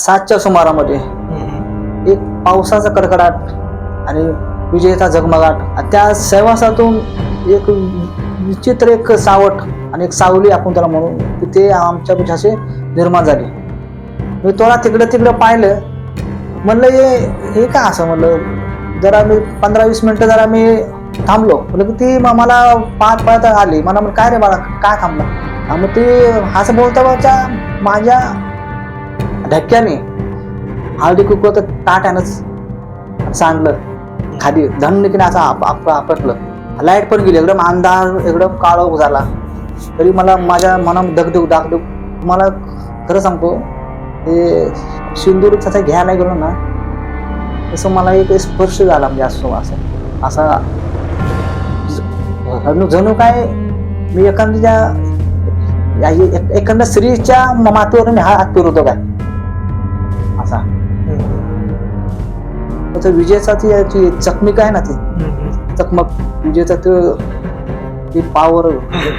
सातच्या सुमारामध्ये. एक पावसाचा कडकडाट आणि विजेचा झगमगाट त्या सहवासातून एक विचित्र एक सावट आणि एक सावली आपण त्याला म्हणू की ते आमच्या असे निर्माण झाले. मी थोडा तिकडं तिकडं पाहिलं. म्हणलं हे हे का असं? म्हणलं जरा मी पंधरा वीस मिनटं जरा मी थांबलो. म्हणलं की ती मला पाहत पाहत आली. मला म्हणलं काय रे बाळा काय थांबला? मग ती असं बोलता बोलता माझ्या धक्क्याने हळदी कुकूचं ताट्यानंच सांडलं. खाली धन्यकीने असं आप आप- आपटलं. लाइट पण गेली एकदम अंधार एकदम काळोख झाला. तरी मला माझ्या मनात दगदग दागदुग मला खरं सांगतो ते सिंदूर तसा घ्यायला गेलो ना तसं मला एक स्पर्श झाला म्हणजे असं असं असा. जणू- जणू काय मी एखाद्या या- एखाद्या स्त्रीच्या मातीवरून हा मी हात फिरवतो काय? तर विजेचा ती चकमिक आहे ना ती. चकमक. विजेचा तो पावर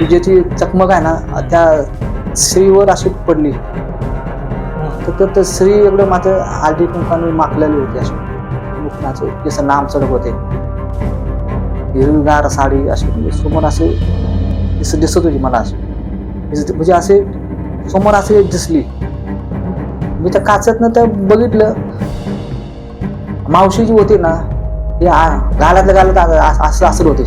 विजेची चकमक आहे ना त्या स्त्रीवर अशी पडली. तर ते- स्त्री एकदम माझ्या आधी कुंकाने माखलेली होती अशी. मुखनाचे जसं नाम चढक होते. हिरवीगार साडी अशी म्हणजे समोर असे दिस- दिसत होती मला अशी. दिस- म्हणजे असे समोर असे दिसली. मी त्या काचतनं तर बघितलं. मावशी जी होती ना ती गालातल्या गालात असं असं होते.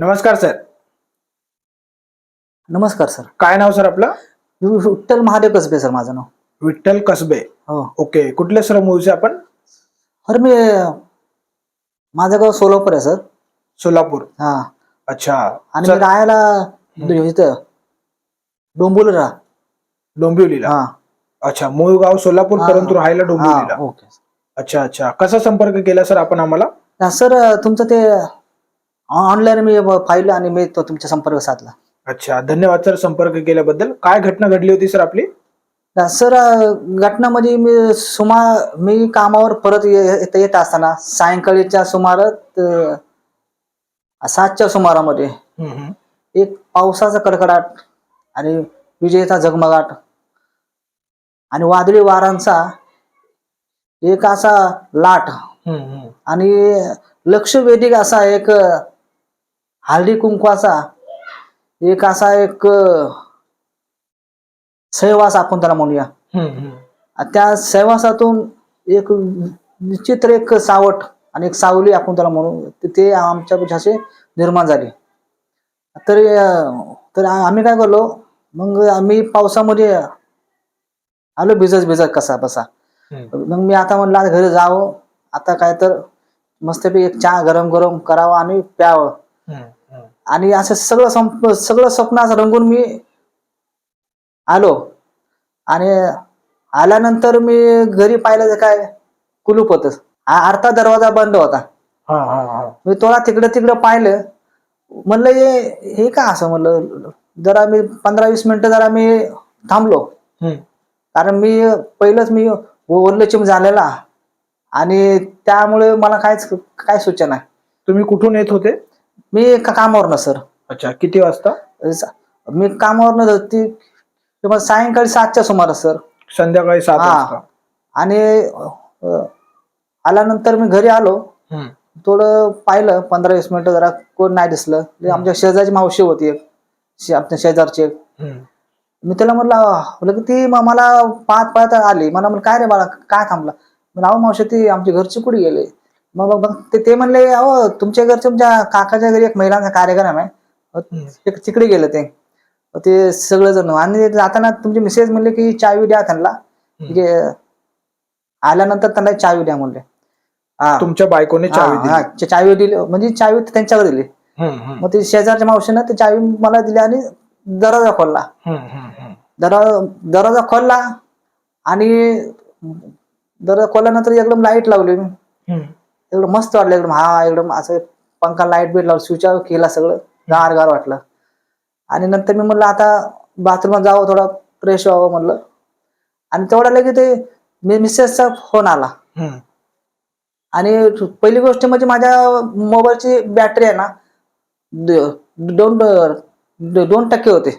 नमस्कार सर. नमस्कार सर. काय नाव सर आपलं? विठ्ठल महादेव कसबे सर माझं नाव. विठ्ठल कसबे. हो. ओके. कुठले सर मूळचे आपण? अरे मी माझं गाव सोलापूर आहे सर. सोलापूर. हा. अच्छा. आणि सर, मी राहायला इथं डोंबोलीला डोंबिवलीला? हा. अच्छा मूळ गाव सोलापूर हा. परंतु राहायला डोंबिवलीला. हा, ओके. अच्छा अच्छा. कसा संपर्क केला सर आपण आम्हाला? हा, सर तुमचं ते ऑनलाईन मी पाहिलं आणि मी तो तुमच्या संपर्क साधला. अच्छा धन्यवाद सर संपर्क केल्याबद्दल. काय घटना घडली होती सर आपली? हा, सर घटना म्हणजे मी सुमा मी कामावर परत ये- येत येत असताना सायंकाळीच्या सुमारात अं, सातच्या सुमारामध्ये एक पावसाचा कडकडाट आणि विजेचा झगमगाट आणि वादळी वारांचा एक असा लाट. आणि लक्षवेधिक असा एक हळदी कुंकवाचा एक असा एक सहवास आपण त्याला म्हणूया. त्या सहवासातून एक विचित्र एक सावट आणि एक सावली आपण त्याला म्हणू ते- आमच्या निर्माण झाले. तर आम्ही काय करलो मग आम्ही पावसामध्ये आलो भिजत भिजत कसा बसा. मग मी आता म्हणलं आता घरी जावं. आता काय तर मस्तपैकी एक चहा गरम गरम करावं आणि प्यावं. आणि असं सगळं संप सगळं स्वप्न असं रंगून मी आलो. आणि आल्यानंतर मी घरी पाहिलं तर काय कुलूप होत. अर्धा दरवाजा बंद होता. मी थोडा तिकडं तिकडं पाहिलं. म्हणलं हे हे का असं? म्हणलं जरा मी पंधरा वीस मिनिटं जरा मी थांबलो. कारण मी पहिलंच मी ओरलचिम झालेला आणि त्यामुळे मला कायच काय सूचना. तुम्ही कुठून येत होते? मी का- कामावरनं सर. अच्छा किती वाजता? मी कामावरनं ती तुम्हाला सायंकाळी सातच्या सुमारास सर. संध्याकाळी सात हा. आणि आल्यानंतर मी घरी आलो. थोडं पाहिलं पंधरा वीस मिनिटं जरा कोण नाही दिसलं. ते आमच्या शेजारची मावशी होती एक. शे- आपल्या शेजारची एक. मी त्याला म्हटलं म्हटलं की ती म- मला पाहत पाहत आली. मला म्हणलं काय रे बाळा काय थांबला? म्हणलं अहो मावशी ती आमची घरची कुठे गेले? मग मग ते ते म्हणले अहो तुमच्या घरच्या तुमच्या काकाच्या घरी एक महिलांचा कार्यक्रम आहे. ते तिकडे गेलं ते. ते सगळं जण आणि जाताना तुमची मिसेस म्हणले की चावी द्या त्यांना. म्हणजे आल्यानंतर त्यांना चावी द्या म्हणले. हा. तुमच्या बायकोने चावी हा, दिली. चा- चावी दिली. म्हणजे चावी त्यांच्याकडे दिली. हम्म, हम्म. मग ते शेजारच्या मावशीनं ते चावी मला दिली आणि दरवाजा खोलला. हम्म, हम्म, हम्म. दरवाजा दरवाजा खोलला आणि दरवाजा खोलल्यानंतर एकदम लाइट लावली मी हम्म. एकदम मस्त वाटलं एकदम हा एकदम असं पंखा लाइट बीट लावलं स्विच ऑफ केला सगळं. गार गार वाटलं. आणि नंतर मी म्हणलं आता बाथरूमात जावं थोडा फ्रेश व्हावं म्हणलं. आणि तेवढा लगेच ते मी मिसेसचा फोन आला. हम्म. आणि पहिली गोष्ट म्हणजे माझ्या मोबाईलची बॅटरी आहे ना दोन दोन टक्के होते.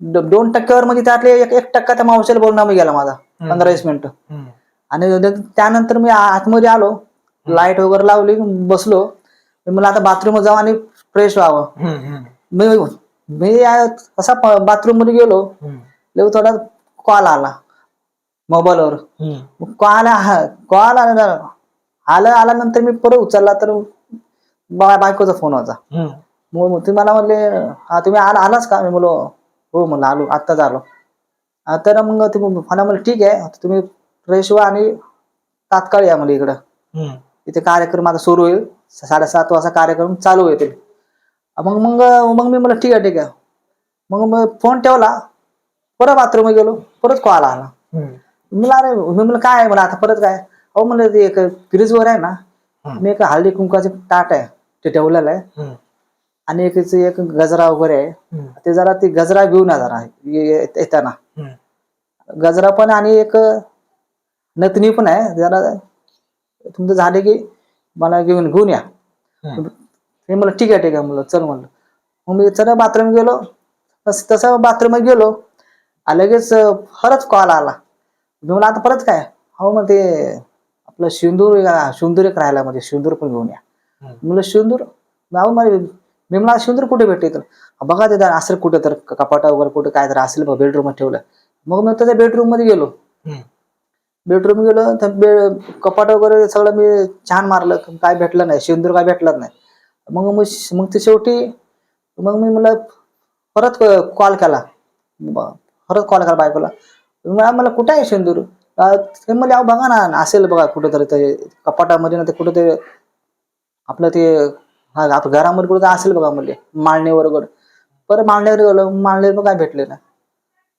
दोन टक्क्यावर म्हणजे त्यातले एक एक टक्का त्या मावशीला बोलणं मी गेला माझा पंधरा वीस मिनिटं. आणि त्यानंतर मी आतमध्ये आलो लाइट वगैरे लावली बसलो. मला आता बाथरूम जाऊ आणि फ्रेश व्हावं. मी मी असा बाथरूममध्ये गेलो थोडा कॉल आला. मोबाईलवर हम्म. कॉल कॉल आला आला आल्यानंतर मी परत उचलला तर बा- बायकोचा फोन होता. मग तुम्ही मला म्हणले हा तुम्ही आला आलाच का? मी म्हणलो हो म्हणलं आलो आत्ताच आलो. तर मग तुम्ही मला म्हणलं ठीक आहे तुम्ही फ्रेश व्हा आणि तात्काळ या मला इकडं. इथे कार्यक्रम आता सुरू होईल. साडेसात वाजता कार्यक्रम चालू होतील. मग मग मग मी म्हणलं ठीक आहे ठीक आहे. मग मग फोन ठेवला परत बाथरूम गेलो परत कॉल आला. हम्म. मी म्हणलं अरे मी म्हणलं काय आहे मला आता परत काय अहो म्हणलं ते एक फ्रीजवर आहे ना. मी एक हळदी कुंकाचे ताट आहे ते ठेवलेलं आहे. आणि एक एक गजरा वगैरे आहे. ते जरा ते गजरा घेऊन या जरा ये- ये- येताना. गजरा पण आणि एक नतनी पण आहे जरा तुमचं झाले की मला घेऊन घेऊन या. मी म्हणलं ठीक आहे ठीक आहे म्हणलं चल म्हणलं मग मी चल बाथरूम गेलो तस तसं बाथरूम गेलो आ लगेच अं, परत कॉल आला मी म्हणलं आता परत काय? हो मग ते आपलं शिंदूर शिंदूर एक राहिला म्हणजे शिंदूर पण घेऊन या. म्हणलं शिंदूर? अहो मला मी म्हणलं शिंदूर कुठे भेटते तर बघा ते असेल कुठे तर कपाटा वगैरे कुठे काय तर असेल बेडरूमात ठेवलं. मग मी त्याच्या बेडरूममध्ये गेलो. बेडरूम गेलो तर बे कपाट वगैरे सगळं मी छान मारलं. काय भेटलं नाही शेंदूर काय भेटलंच नाही. मग मग मग ते शेवटी मग मी मला परत कॉल. केला परत कॉल केला बायकोला. मी म्हणला, मला कुठे आहे शेंदूर? ते म्हणले अहो बघा ना असेल बघा कुठंतरी ते कपाटामध्ये ना ते कुठं ते आपलं ते हा आपल्या घरामध्ये कुठं असेल बघा म्हणले माळणीवर गड परत मांडल्यावर गेलो माळणीवर पण काय भेटले ना?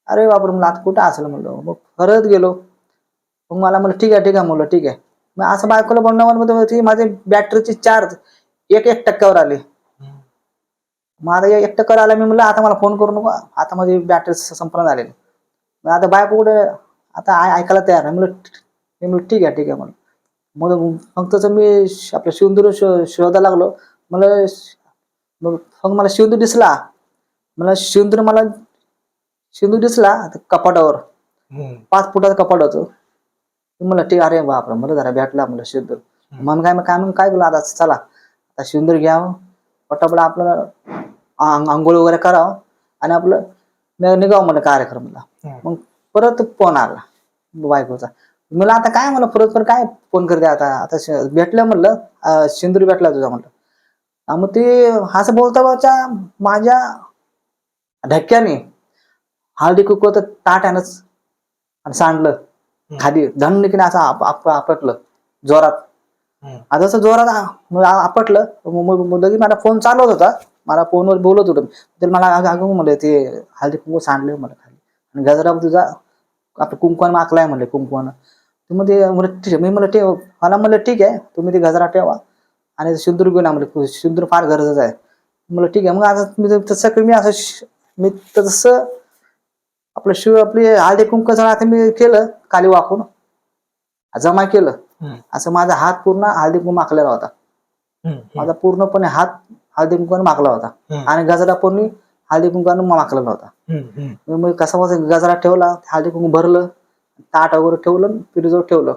अरे बापरे मला आता कुठं असेल म्हणलं? मग परत गेलो. मग मला म्हणलं ठीक आहे ठीक आहे म्हणलं ठीक आहे. मग असं बायकोला बोलणं म्हणलं ती माझी बॅटरीची चार्ज एक एक टक्क्यावर आली. माझा मग आता एक टक्क्यावर आला मी म्हणलं आता मला फोन करू नको आता माझी बॅटरी संपन्न झालेली. मग आता बायको कुठे आता आय- ऐकायला तयार नाही. म्हणलं मी म्हणलं ठीक आहे ठीक आहे म्हणलं. मग मग तसं मी आपलं शिवंदूर शोधायला लागलो मला मग मग मला शिवंदूर दिसला. मला शिवंदूर मला शिवंदूर दिसला कपाटावर. पाच फुटाचं कपाट होतं. म्हणलं ठीक अरे बापरे मला जरा भेटला म्हणलं शिवंदूर. मग काय मग काय मग काय बोला आता चला. आता शिवंदूर घ्यावं. पटापट आपलं आंघोळ वगैरे करावं. आणि आपलं नि- निघावं म्हणलं कार्यक्रमाला. मग परत फोन आला बायकोचा. मला आता काय म्हणलं परत परत काय फोन करते आता? आता श- भेटलं म्हणलं अं, शिंदूर भेटला तुझा म्हणलं. मग ते असं बोलता बोलता माझ्या धक्क्याने हळदी कुकू तर ताट्यानंच आणि सांडलं. खाली धनकीने असं आप- आप- आपटलं जोरात. हम्म. आता असं जोरात आ- मग आ- आपटलं मग- मग मग लगेच माझा फोन चालू होता. मला फोनवर बोलत होतं. तर मला अगं अगं म्हणलं ते हळदी कुंकू सांडले मला खाली. आणि गजरा तुझा आपलं कुंकवान माकलाय म्हणले कुंकवान. तर मग ते म्हणलं मी म्हणलं ठेव. मला म्हणलं ठीक आहे. तुम्ही ते गजरा ठेवा. आणि सिंदूर घेऊन म्हणलं सिंदूर फार गरजेचं आहे. म्हणलं ठीक आहे. मग आता मी तसं मी असं मी तसं आपलं शिव आपली हळदी कुंकवाचं आता मी केलं खाली वाकून. जमा केलं. असं माझा हात पूर्ण हळदी कुंकू माखलेला होता. माझा पूर्णपणे हात हळदी कुंकवाने माखला होता. आणि गजरा पण मी हळदी कुंकवाने माखलेला होता. मग मी कसा बसा गजरा ठेवला हळदी कुंकू भरलं ताट वगैरे ठेवलं फ्रीजवर ठेवलं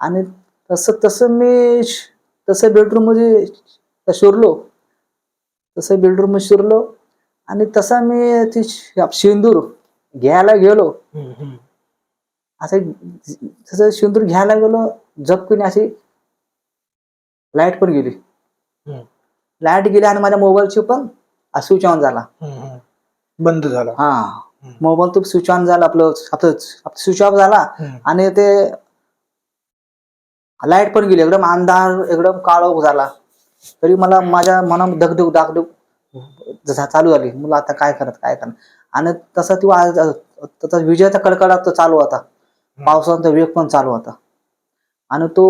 आणि तसं तसं मी तसं बेडरूममध्ये शिरलो तसं बेडरूममध्ये शिरलो आणि तसा मी ती शेंदूर घ्यायला गेलो. असं तसं शेंदूर घ्यायला गेलो झपकीने अशी लाइट पण गेली. लाइट गेली आणि माझ्या मोबाईलची पण स्विच ऑन झाला. बंद झाला. हा. मोबाईल तो स्विच ऑन झाला आपलं स्विच ऑफ झाला. आणि ते लाइट पण गेली. एकदम अंधार एकदम काळोख झाला. तरी मला माझ्या मनात दगदग दागदग जसा चालू झाली. मला आता काय करत काय करत आणि तसा ती विजेचा कडकडाट तो चालू होता. पावसाचा वेग पण चालू होता. आणि तो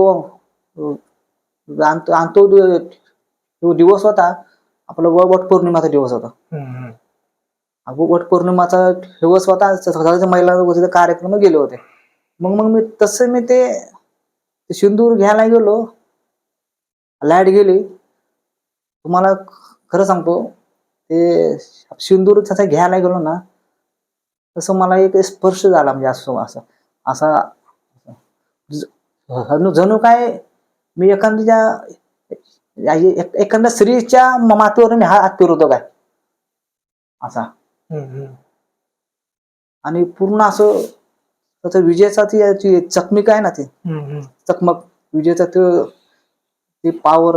आणि तो तो दिवस होता. आपला व- वट पौर्णिमाचा दिवस होता. वट पौर्णिमाचा दिवस होता. महिला कार्यक्रम गेले होते. मग मग मी तसं मी ते सिंदूर घ्यायला गेलो. लाइट गेली. तुम्हाला खरं सांगतो ते सिंदूर तसा घ्यायला गेलो ना तसं मला एक स्पर्श झाला म्हणजे असं असं असा जणू काय मी एखाद्या एक- एखाद्या स्त्रीच्या म- माथ्यावर मी हा फिरवतो काय असा. आणि पूर्ण असं त्याचं विजेचा ती चकमिक आहे ना ती. चकमक विजेचा तो ती पावर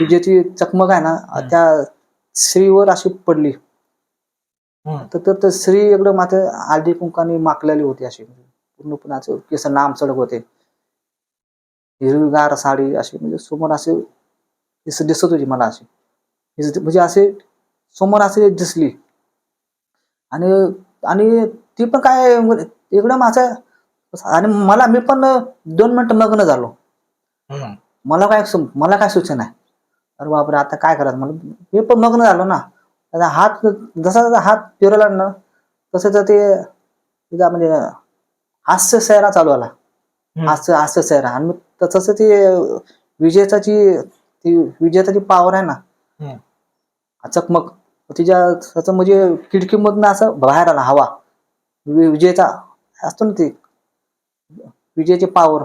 विजेची चकमक आहे ना त्या स्त्रीवर अशी पडली. तर तर तर स्त्री एकदम मात्र आधी कुंकाने माकलेली होती अशी. पूर्णपणे केस लांब चढक होते. हिरवीगार साडी अशी म्हणजे समोर असे दिस- दिसत होती मला अशी. दिस- म्हणजे असे समोर असे दिसली. आणि आणि ती पण काय एकदम असं आणि मला मी पण दोन मिनिटं मग्न झालो. मला काय मला काय सूचना आहे? अरे बापरे आता काय करायचं? मला मी पण मग्न झालो ना. आता हात जसा जसा हात फिरवला ना तसं तर ते तिचा म्हणजे हास्य सैरा चालू आला. हास्य हास्य सैरा. आणि तसं ते विजेचा जी ती विजेचा जी पावर आहे ना. चकमक. तिच्या त्याचं म्हणजे खिडकीमधनं असं बाहेर आला हवा. विजेचा असतो ना ती. विजेची पावर.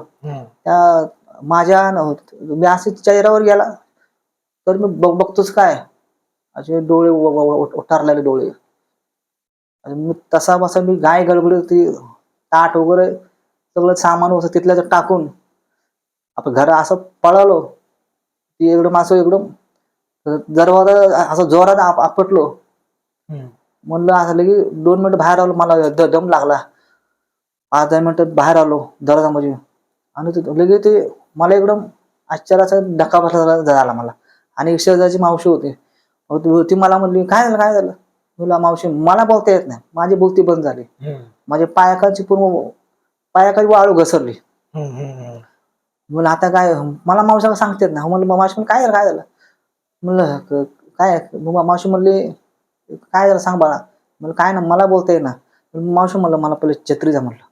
त्या माझ्या न- मी असे चेहऱ्यावर गेला. तर मी बघ बघतोच काय. असे डोळे उतारलेले डोळे. मी तसा बसा मी गाय गडबड ती ताट वगैरे सगळं सामान तिथल्या तिथं टाकून. आपण घर असं पळालो. ती एकदम असं एकदम दरवाजा असं जोरात आप आपटलो. म्हणलं असं लगे दोन मिनिटं बाहेर आलो मला दम लागला. पाच दहा मिनिटं बाहेर आलो दरवाजामध्ये. आणि ते लगे ते मला एकदम आश्चर्याचा धक्का बसला झाला मला. आणि शेजारची मावशी होती. ती- मला म्हणली काय झालं काय झालं? तुला मावशी मला बोलता येत नाही. माझी बोलती बंद झाली. माझ्या पायाकाची पूर्ण पायाकाची वाळू घसरली. म्हणलं आता काय मला मावशाला सांगता येत नाही म्हणलं मावशी म्हणली, काय झालं काय झालं? म्हणलं क- काय मग मावशी म्हणली काय झालं सांग बाळा. म्हणलं काय ना मला बोलता मग मावशी म्हणलं मला पहिले छत्री जा म्हणलं.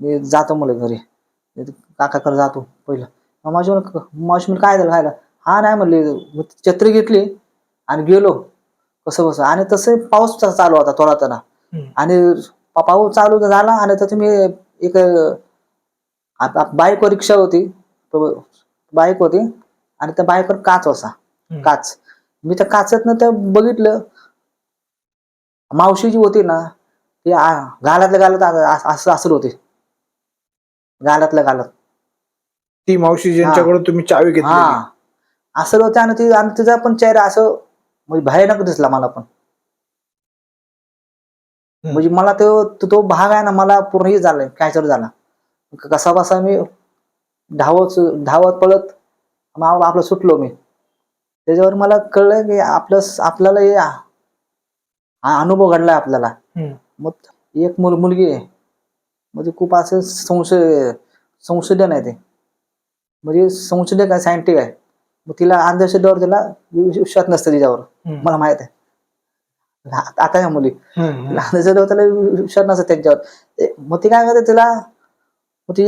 मी जातो म्हणलं घरी. काकाकडे जातो पहिलं. मग मावशी म्हणलं मावशी म्हणलं काय झालं काय झालं? हा नाही म्हणली मग ती छत्री घेतली आणि गेलो. कसं कसं? आणि तसं पाऊस चा- चालू होता थोडा थोडा हम्म. आणि पा- पाऊस चालू झाला आणि तर मी एक आता बाईक रिक्षा होती. बाईक होती आणि त्या बाईकवर काच होता. हम्म. काच. मी त्या काचेतनं त्या बघितलं. मावशी जी होती ना ती आ- आ- असं असं होती. गालातल्या गालात. ती मावशी ज्यांच्याकडून तुम्ही चावी घेतली हा. असं होतं आणि ती आणि तिचा पण चेहरा असं म्हणजे भयानक दिसला मला पण. म्हणजे मला तो तो- तो भाग आहे ना मला पूर्ण हे झालाय कॅचर झाला. कसा बसा मी धावत धावत पळत मग आपलं सुटलो मी. त्याच्यावर मला कळलं की आपलं आपल्याला हे हा अनुभव घडलाय आपल्याला. मग एक मुल मुलगी आहे. म्हणजे खूप असं संशय संशोधन आहे ते. म्हणजे संशोधक आहे सायंटिक आहे. मग तिला अंधश्रद्धेवर तिला विश्वास नसतं तिच्यावर. मला माहीत आहे. आता या मुली. लहान त्याला विश्वास नसतं त्यांच्यावर. मग ती काय करते तिला? मग ती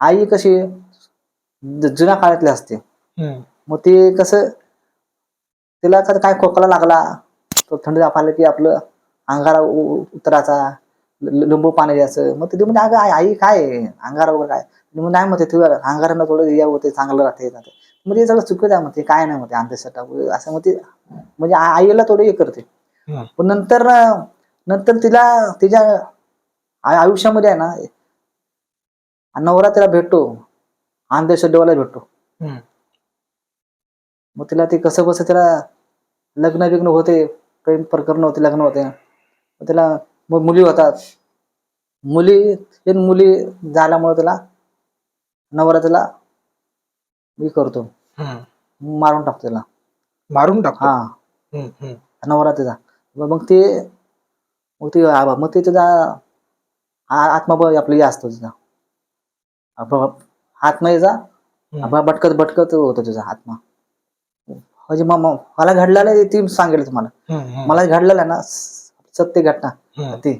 आई कशी जुन्या काळातली असते. मग ते कसं तिला कधी काय खोकला लागला तो थंडी आला की आपलं अंगारा उतराचा लिंबू पाणी द्यायचं मग तिथे म्हणजे अगं आई काय? अंगारा वगैरे काय मग नाही म्हणते तुला अंगारानं थोडं हे होते चांगलं राहते. मग ते सगळं चुकीचं आहे म्हणते काय नाही म्हणते अंधश्रद्धा वगैरे असं मग ते म्हणजे आईला थोडं हे करते. पण नंतर नंतर तिला तिच्या आयुष्यामध्ये आहे ना नवरा तिला भेटतो अंधश्रद्धेवाला भेटतो हम्म. मग तिला ते कसं बसं तिला लग्न बिग्न होते प्रेम प्रकरण होते लग्न होते. तिला मग मुली होतात. मुली मुली झाल्यामुळे तिला नवरा तिला मी करतो. मारून टाकतो तिला. मारून टाकतो? हा. हम्म, हम्म. नवरा तिचा मग मग ते मग ते मग ते तिचा आ- आत्मा आपलं हे असतो तिचा. आत्मा याचा हम्म. आप- भटकत भटकत होतो तिचा आत्मा म्हणजे म- म- मला घडलेलं आहे ती सांगेल तुम्हाला. मला घडलेलं आहे ना सत्य घटना. ती.